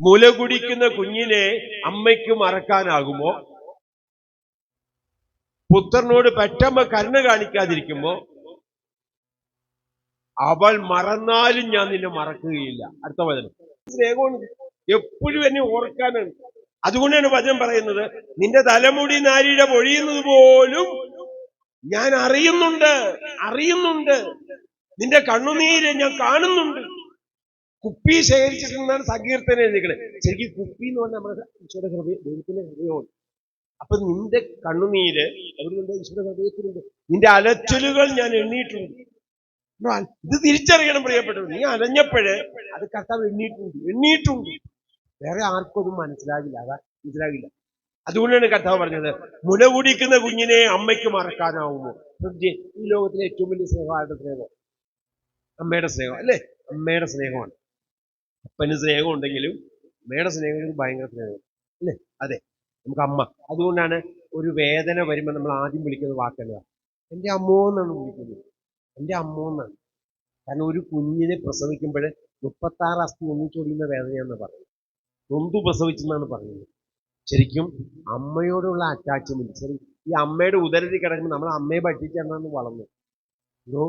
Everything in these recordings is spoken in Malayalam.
മുല കുടിക്കുന്ന കുഞ്ഞിനെ അമ്മയ്ക്ക് മറക്കാനാകുമോ? പുത്രനോട് പെറ്റമ്മ കരുണ കാണിക്കാതിരിക്കുമ്പോ അവൾ മറന്നാലും ഞാൻ നിന്നെ മറക്കുകയില്ല. അടുത്ത വചനം. സ്നേഹമുണ്ട്. എപ്പോഴും എന്നെ ഓർക്കാനാണ്. അതുകൊണ്ടാണ് വചനം പറയുന്നത് നിന്റെ തലമുടി നാരിയുടെ പൊഴിയുന്നത് പോലും ഞാൻ അറിയുന്നുണ്ട് അറിയുന്നുണ്ട്. നിന്റെ കണ്ണുനീര് ഞാൻ കാണുന്നുണ്ട്. കുപ്പി ശേഖരിച്ചിട്ടുണ്ടെന്നാണ് സങ്കീർത്തനം എഴുതിക്കണേ ശരിക്കും കുപ്പി എന്ന് പറഞ്ഞാൽ നമ്മുടെ ഈശോയുടെ ഹൃദയം ദൈവത്തിന്റെ ഹൃദയമാണ്. അപ്പൊ നിന്റെ കണ്ണുനീര് എവിടെയുണ്ട് ഈശോയുടെ ഹൃദയത്തിലുണ്ട് നിന്റെ അലച്ചിലുകൾ ഞാൻ എണ്ണിയിട്ടുണ്ട്. ഇത് തിരിച്ചറിയണം പ്രിയപ്പെട്ടത് നീ അലഞ്ഞപ്പോഴേ അത് കർത്താവ് എണ്ണിയിട്ടുണ്ട്. എണ്ണിയിട്ടുണ്ട്. വേറെ ആർക്കും ഒന്നും മനസ്സിലാകില്ല. അതാ മനസ്സിലാകില്ല. അതുകൊണ്ടാണ് കർത്താവ് പറഞ്ഞത് മുല കുടിക്കുന്ന കുഞ്ഞിനെ അമ്മയ്ക്ക് മറക്കാനാവുമോ? ഈ ലോകത്തിലെ ഏറ്റവും വലിയ സ്നേഹമായിട്ട് സ്നേഹം? അമ്മയുടെ സ്നേഹം അല്ലേ? അമ്മയുടെ സ്നേഹമാണ്. അപ്പന് സ്നേഹം ഉണ്ടെങ്കിലും അമ്മയുടെ സ്നേഹം ഭയങ്കര സ്നേഹം. അല്ലേ? അതെ. നമുക്ക് അമ്മ. അതുകൊണ്ടാണ് ഒരു വേദന വരുമ്പോൾ നമ്മൾ ആദ്യം വിളിക്കുന്ന വാക്കല്ല എന്റെ അമ്മോ എന്നാണ് വിളിക്കുന്നത്. എന്റെ അമ്മോ എന്നാണ്. കാരണം ഒരു കുഞ്ഞിനെ പ്രസവിക്കുമ്പോൾ മുപ്പത്താറ് അസ്ഥി ഒന്നിച്ചൊടിയുന്ന വേദനയാണെന്ന് പറയുന്നത്. നൊന്തു പ്രസവിച്ചെന്നാണ് പറയുന്നത്. ശരിക്കും അമ്മയോടുള്ള അറ്റാച്ച്മെന്റ് ശരി ഈ അമ്മയുടെ ഉദരത്തിൽ കിടക്കുമ്പോൾ നമ്മൾ അമ്മയെ പറ്റിച്ചെന്നാണ് വളർന്നു ഇതോ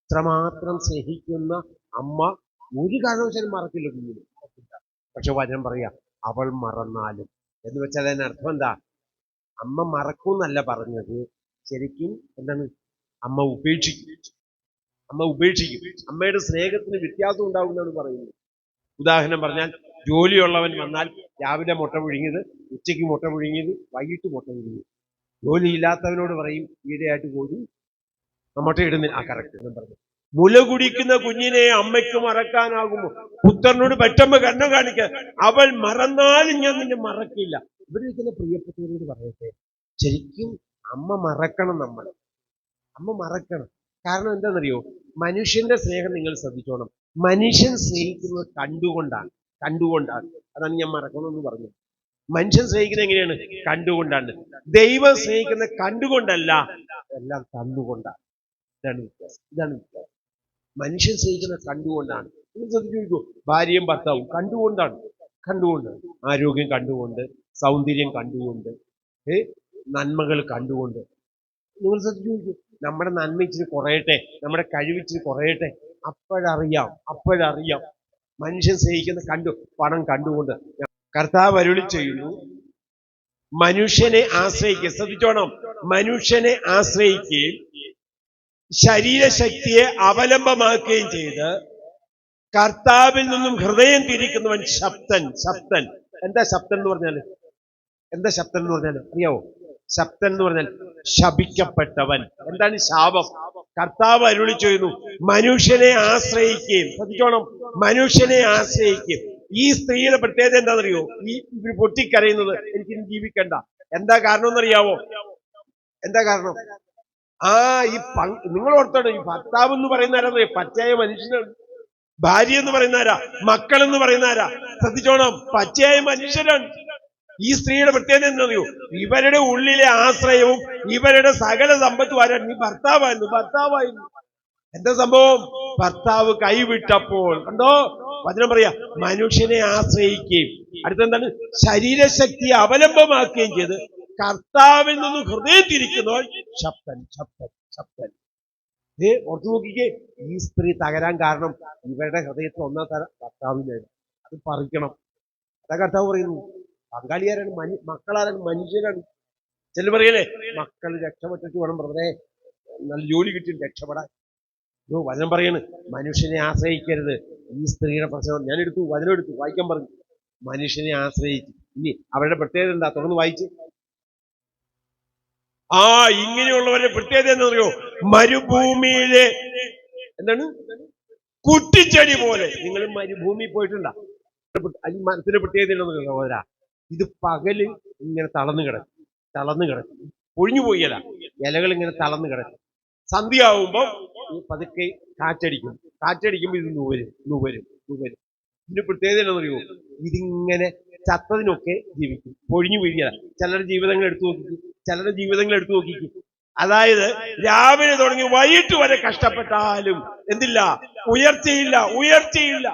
ഇത്രമാത്രം സ്നേഹിക്കുന്ന അമ്മ ഒരു കാരണവശാലും മറക്കില്ല കുഞ്ഞിന്. പക്ഷെ വചനം പറയാ അവൾ മറന്നാലും. എന്ന് വെച്ചാൽ അതിന് അർത്ഥം എന്താ? അമ്മ മറക്കൂന്നല്ല പറഞ്ഞത്. ശരിക്കും എന്താണ്? അമ്മ ഉപേക്ഷിക്കും. അമ്മ ഉപേക്ഷിക്കും. അമ്മയുടെ സ്നേഹത്തിന് വ്യത്യാസം എന്നാണ് പറയുന്നത്. ഉദാഹരണം പറഞ്ഞാൽ ജോലിയുള്ളവൻ വന്നാൽ രാവിലെ മുട്ട പുഴുങ്ങിയത് ഉച്ചയ്ക്ക് മുട്ട പുഴുങ്ങിയത് വൈകിട്ട് മുട്ട പുഴുങ്ങിയത്. ജോലിയില്ലാത്തവനോട് പറയും ഈടെയായിട്ട് പോയി മുട്ട ഇടുന്നില്ല. ആ കറക്റ്റ് പറഞ്ഞു മുല കുടിക്കുന്ന കുഞ്ഞിനെ അമ്മയ്ക്ക് മറക്കാനാകുമോ? പുത്രനോട് പെറ്റമ്മ കണ്ണം കാണിക്ക അവൾ മറന്നാലും ഞാൻ നിന്നെ മറക്കില്ല. ഇവരൊക്കെ പ്രിയപ്പെട്ടവരോട് പറയട്ടെ ശരിക്കും അമ്മ മറക്കണം നമ്മൾ. അമ്മ മറക്കണം. കാരണം എന്താണെന്നറിയോ? മനുഷ്യന്റെ സ്നേഹം നിങ്ങൾ ശ്രദ്ധിച്ചോണം. മനുഷ്യൻ സ്നേഹിക്കുന്നത് കണ്ടുകൊണ്ടാണ്. കണ്ടുകൊണ്ടാണ്. അതാണ് ഞാൻ മറക്കണമെന്ന് പറഞ്ഞു മനുഷ്യൻ സ്നേഹിക്കുന്നത് എങ്ങനെയാണ്? കണ്ടുകൊണ്ടാണ്. ദൈവം സ്നേഹിക്കുന്നത് കണ്ടുകൊണ്ടല്ല എല്ലാം തന്നുകൊണ്ടാണ്. ഇതാണ് വ്യത്യാസം. ഇതാണ് വ്യത്യാസം. മനുഷ്യൻ സ്നേഹിക്കുന്ന കണ്ടുകൊണ്ടാണ്. നിങ്ങൾ ശ്രദ്ധിച്ചു ഭാര്യയും ഭർത്താവും കണ്ടുകൊണ്ടാണ്. കണ്ടുകൊണ്ട് ആരോഗ്യം കണ്ടുകൊണ്ട് സൗന്ദര്യം കണ്ടുകൊണ്ട് ഏ നന്മകൾ കണ്ടുകൊണ്ട്. നിങ്ങൾ ശ്രദ്ധിച്ചു നമ്മുടെ നന്മ ഇച്ചിരി കുറയട്ടെ? നമ്മുടെ കഴിവ് ഇച്ചിരി കുറയട്ടെ? അപ്പോഴറിയാം അപ്പോഴറിയാം. മനുഷ്യൻ സ്നേഹിക്കുന്ന കണ്ടു പണം കണ്ടുകൊണ്ട്. കർത്താവ് അരുളി ചെയ്യുന്നു മനുഷ്യനെ ആശ്രയിക്കുക. ശ്രദ്ധിച്ചോണം. മനുഷ്യനെ ആശ്രയിക്കുകയും ശരീരശക്തിയെ അവലംബമാക്കുകയും ചെയ്ത് കർത്താവിൽ നിന്നും ഹൃദയം തിരിക്കുന്നവൻ ശബ്ദൻ ശബ്ദൻ. എന്താ ശബ്ദൻ എന്ന് പറഞ്ഞാൽ എന്താ ശബ്ദൻ എന്ന് പറഞ്ഞാൽ അറിയാവോ? ശബ്ദൻ എന്ന് പറഞ്ഞാൽ ശപിക്കപ്പെട്ടവൻ. എന്താണ് ശാപം? കർത്താവ് അരുളി ചെയ്യുന്നു മനുഷ്യനെ ആശ്രയിക്കുകയും ശ്രദ്ധിച്ചോണം മനുഷ്യനെ ആശ്രയിക്കുകയും. ഈ സ്ത്രീയുടെ പ്രത്യേകത എന്താണെന്നറിയോ? ഈ ഇവർ പൊട്ടിക്കരയുന്നത് എനിക്കിനി ജീവിക്കണ്ട. എന്താ കാരണം എന്നറിയാവോ എന്താ കാരണം? ആ ഈ നിങ്ങൾ ഓർത്തണം ഈ ഭർത്താവ് എന്ന് പറയുന്ന ആരാ പച്ചയായ മനുഷ്യനാണ്. ഭാര്യ എന്ന് പറയുന്ന ആരാ? മക്കൾ എന്ന് പറയുന്ന ആരാ? ശ്രദ്ധിച്ചോണം പച്ചയായ മനുഷ്യരാണ് ഈ സ്ത്രീയുടെ പ്രത്യേകത എന്നറിയോ ഇവരുടെ ഉള്ളിലെ ആശ്രയവും ഇവരുടെ സകല സമ്പത്തും ആരാണ് ഈ ഭർത്താവായിരുന്നു ഭർത്താവായിരുന്നു. എന്താ സംഭവം? ഭർത്താവ് കൈവിട്ടപ്പോൾ. കണ്ടോ? വചനം പറയാ മനുഷ്യനെ ആശ്രയിക്കുകയും അടുത്തെന്താണ് ശരീരശക്തിയെ അവലംബമാക്കുകയും ചെയ്ത് കർത്താവിൽ നിന്നും ഹൃദയത്തിരിക്കുന്നു ശബ്ദൻ ശബ്ദൻ ശബ്ദൻ. ഏ ഓർത്തു നോക്കിക്കേ ഈ സ്ത്രീ തകരാൻ കാരണം ഇവരുടെ ഹൃദയത്തിൽ ഒന്നാം തരം ഭർത്താവിനാണ് അത് പറിക്കണം. അതാ കർത്താവ് പറയുന്നു പങ്കാളിയാരാണ് മനു മക്കളാരാണ് മനുഷ്യരാണ്. ചില പറയലേ മക്കൾ രക്ഷപ്പെട്ടിട്ട് വേണം വെറുതെ നല്ല ജോലി കിട്ടി രക്ഷപ്പെടാൻ. ഓ വചനം പറയാണ് മനുഷ്യനെ ആശ്രയിക്കരുത്. ഈ സ്ത്രീയുടെ പ്രശ്നം ഞാൻ എടുത്തു വചനം എടുത്തു വായിക്കാൻ പറഞ്ഞു. മനുഷ്യനെ ആശ്രയിച്ചു. ഇനി അവരുടെ പ്രത്യേകത എന്താ? തുടർന്ന് വായിച്ച്. ആ ഇങ്ങനെയുള്ളവരുടെ പ്രത്യേകത എന്താ അറിയോ മരുഭൂമിയിലെ എന്താണ്? കുറ്റിച്ചെടി പോലെ. നിങ്ങൾ മരുഭൂമി പോയിട്ടുണ്ടോ? ഈ മനസ്സിന്റെ പ്രത്യേകത എന്താണെന്ന് ഇത് പകൽ ഇങ്ങനെ തളർന്നു കിടക്കും. തളർന്നു കിടക്കും. പൊഴിഞ്ഞു പോയല്ല ഇലകൾ ഇങ്ങനെ തളർന്നു കിടക്കും. സന്ധ്യയാവുമ്പോ ഈ പതുക്കെ കാറ്റടിക്കും. കാറ്റടിക്കുമ്പോൾ ഇത് നൂവരും നൂവരും നൂവരും. ഇതിന്റെ പ്രത്യേകത എന്താണെന്നറിയോ? ഇതിങ്ങനെ ചത്തതിനൊക്കെ ജീവിക്കും. പൊഴിഞ്ഞു വീഴിയല്ല ചിലരുടെ ജീവിതങ്ങൾ എടുത്തു നോക്കി ചിലരുടെ ജീവിതങ്ങൾ എടുത്തു നോക്കിക്കും. അതായത് രാവിലെ തുടങ്ങി വൈകിട്ട് വരെ കഷ്ടപ്പെട്ടാലും എന്തില്ല? ഉയർച്ചയില്ല ഉയർച്ചയില്ല.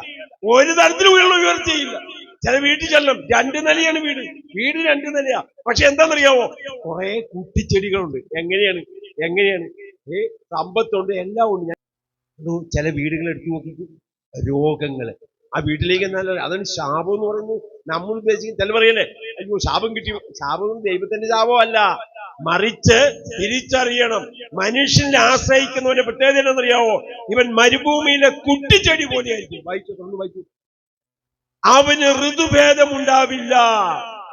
ഒരു തരത്തിലും ഉയർന്ന ഉയർച്ചയില്ല. ചില വീട്ടിൽ ചെല്ലണം. രണ്ട് നിലയാണ് വീട്. വീട് രണ്ട് നിലയാ. പക്ഷെ എന്താണെന്നറിയാവോ? കുറെ കുട്ടിച്ചെടികളുണ്ട്. എങ്ങനെയാണ്? എങ്ങനെയാണ്? ഏ സമ്പത്തുണ്ട് എല്ലാം ഉണ്ട്. ഞാൻ ചില വീടുകൾ എടുത്തു നോക്കിക്കും. രോഗങ്ങൾ ആ വീട്ടിലേക്ക് നല്ല അതാണ് ശാപം എന്ന് പറയുന്നത് നമ്മൾ ഉദ്ദേശിക്കും ചില പറയല്ലേ? അയ്യോ ശാപം കിട്ടി. ശാപം ദൈവത്തിന്റെ ശാപം അല്ല മറിച്ച് തിരിച്ചറിയണം. മനുഷ്യനെ ആശ്രയിക്കുന്നവന്റെ പ്രത്യേകത എന്താണെന്നറിയാവോ? ഇവൻ മരുഭൂമിയിലെ കുട്ടിച്ചെടി പോലെയായിരിക്കും. വായിച്ചു തുറന്നു വായിച്ചു. അവന് ഋതുഭേദമുണ്ടാവില്ല.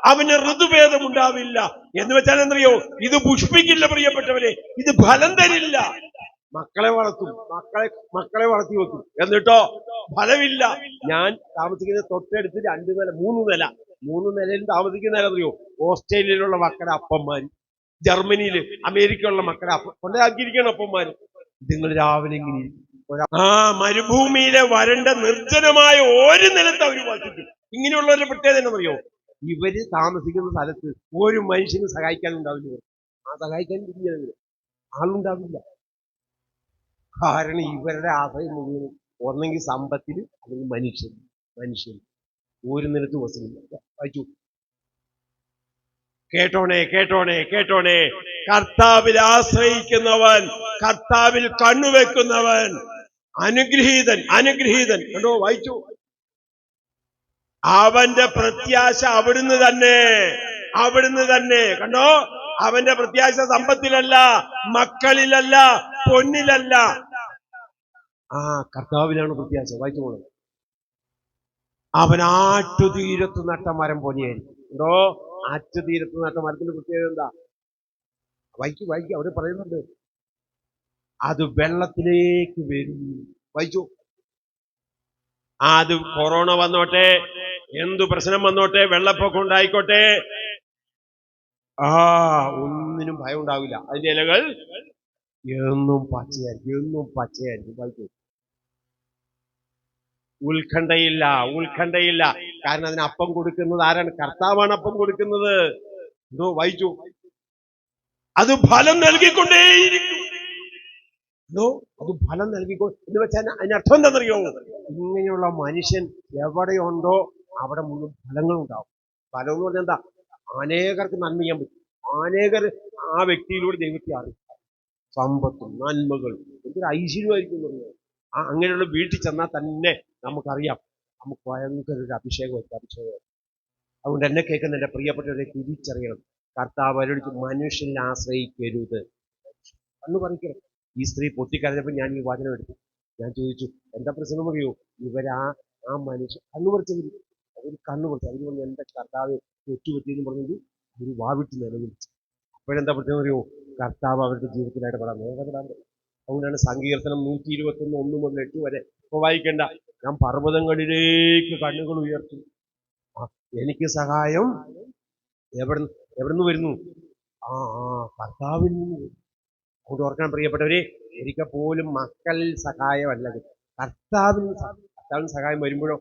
അവന് ഋതുഭേദമുണ്ടാവില്ല. എന്ന് വെച്ചാൽ എന്തറിയോ ഇത് പുഷ്പിക്കില്ല പ്രിയപ്പെട്ടവരെ. ഇത് ഫലം തരില്ല. മക്കളെ വളർത്തും. മക്കളെ മക്കളെ വളർത്തി വെക്കും. എന്നിട്ടോ? ഫലമില്ല. ഞാൻ താമസിക്കുന്ന തൊട്ടടുത്ത് രണ്ട് നില മൂന്ന് നില. മൂന്ന് നിലയിൽ താമസിക്കുന്ന നില അറിയോ? ഓസ്ട്രേലിയയിലുള്ള മക്കളുടെ അപ്പന്മാർ ജർമ്മനിയിൽ അമേരിക്കയിലുള്ള മക്കളുടെ അപ്പം കൊണ്ടാക്കിയിരിക്കണം അപ്പന്മാര്. നിങ്ങൾ രാവിലെ ഇങ്ങനെ ആ മരുഭൂമിയിലെ വരണ്ട നിർജനമായ ഒരു നിലത്ത് അവർ വസിക്കും. ഇങ്ങനെയുള്ളവരുടെ പ്രത്യേകത എന്നറിയോ ഇവർ താമസിക്കുന്ന സ്ഥലത്ത് ഒരു മനുഷ്യന് സഹായിക്കാൻ ഉണ്ടാവില്ല. ആ സഹായിക്കാൻ ആളുണ്ടാവില്ല. കാരണം ഇവരുടെ ആശയം മുഴുവൻ ഒന്നെങ്കിൽ സമ്പത്തിൽ അല്ലെങ്കിൽ മനുഷ്യൻ മനുഷ്യൻ. ഒരു നിലത്ത് വസിക്കുന്നില്ല വായിച്ചു. കേട്ടോണേ കേട്ടോണേ കേട്ടോണേ. കർത്താവിൽ ആശ്രയിക്കുന്നവൻ കർത്താവിൽ കണ്ണുവെക്കുന്നവൻ അനുഗ്രഹീതൻ അനുഗ്രഹീതൻ. കണ്ടോ? വായിച്ചു. അവന്റെ പ്രത്യാശ അവിടുന്ന് തന്നെ അവിടുന്ന് തന്നെ. കണ്ടോ? അവന്റെ പ്രത്യാശ സമ്പത്തിലല്ല മക്കളിലല്ല പൊന്നിലല്ല. ആ കർത്താവിലാണ് പ്രത്യാശ. വായിച്ചു പോകുന്നത് അവൻ ആറ്റുതീരത്ത് നട്ട മരം പോലെയായിരിക്കും. എന്തോ? ആറ്റുതീരത്ത് നട്ട മരത്തിന്റെ പ്രത്യേകത എന്താ? വായിക്കും വായിക്കും. അവർ പറയുന്നുണ്ട്. അത് വെള്ളത്തിലേക്ക് വരും. വായിച്ചു. അത് കൊറോണ വന്നോട്ടെ. എന്തു പ്രശ്നം വന്നോട്ടെ? വെള്ളപ്പൊക്കം ഉണ്ടായിക്കോട്ടെ. ആ ഒന്നിനും ഭയം ഉണ്ടാവില്ല അതിന്റെ ഇലകൾ എന്നും പച്ചയായിരിക്കും എന്നും പച്ചയായിരിക്കും. വായിച്ചു. ഉത്കണ്ഠയില്ല ഉത്കണ്ഠയില്ല. കാരണം അതിന് അപ്പം കൊടുക്കുന്നത് ആരാണ്? കർത്താവാണ് അപ്പം കൊടുക്കുന്നത്. എന്തോ വായിച്ചു അത് ഫലം നൽകിക്കൊണ്ടേയിരിക്കും. അത് ഫലം നൽകിക്കോ എന്ന് വെച്ചാൽ അതിനർത്ഥം എന്താണെന്നറിയോ? ഇങ്ങനെയുള്ള മനുഷ്യൻ എവിടെയുണ്ടോ അവിടെ മുഴുവൻ ഫലങ്ങളുണ്ടാവും. ഫലം എന്ന് പറഞ്ഞാൽ എന്താ? അനേകർക്ക് നന്മ ചെയ്യാൻ പറ്റും. അനേകർ ആ വ്യക്തിയിലൂടെ ദൈവത്തെ അറിയിക്കും. സമ്പത്തും നന്മകളും. എന്തൊരു ഐശ്വര്യമായിരിക്കും എന്ന് പറഞ്ഞാൽ. ആ അങ്ങനെയുള്ള വീട്ടിൽ ചെന്നാൽ തന്നെ നമുക്കറിയാം. നമുക്ക് ഭയങ്കര ഒരു അഭിഷേകമായിരിക്കും അഭിഷേകം അതുകൊണ്ട് എന്നെ കേൾക്കുന്ന എന്റെ പ്രിയപ്പെട്ടവരെ തിരിച്ചറിയണം. കർത്താവ് അവരോട് മനുഷ്യനെ ആശ്രയിക്കരുത്. അന്ന് പറിക്കണം ഈ സ്ത്രീ പൊട്ടിക്കരഞ്ഞപ്പോൾ ഞാൻ ഈ വചനം എടുത്തു. ഞാൻ ചോദിച്ചു എന്താ പ്രശ്നം അറിയോ ഇവരാ ആ മനുഷ്യൻ കണ്ണു പറിച്ചവർ അവർ കണ്ണു പറിച്ചു അവർ പറഞ്ഞു എന്റെ കർത്താവ് തെറ്റുപറ്റിയെന്ന് പറഞ്ഞെങ്കിൽ ഒരു വാവിട്ട് നിലവിളിച്ചു. അപ്പോഴെന്താ പ്രശ്നം അറിയോ കർത്താവ് അവരുടെ ജീവിതത്തിലായിട്ട് ഇടപെടാൻ പറ്റും അതുകൊണ്ടാണ് സങ്കീർത്തനം നൂറ്റി ഇരുപത്തി ഒന്ന് മുതൽ എട്ട് വരെ ഇപ്പൊ വായിക്കേണ്ട ഞാൻ പർവതങ്ങളിലേക്ക് കണ്ണുകൾ ഉയർത്തും എനിക്ക് സഹായം എവിടെ എവിടുന്ന് വരുന്നു ആ കർത്താവിൽ നിന്ന്. അതുകൊണ്ട് ഓർക്കാൻ പ്രിയപ്പെട്ടവരെ ഒരിക്കൽ പോലും മക്കളിൽ സഹായമല്ല കിട്ടുക. കർത്താവിൽ കർത്താവിന് സഹായം വരുമ്പോഴോ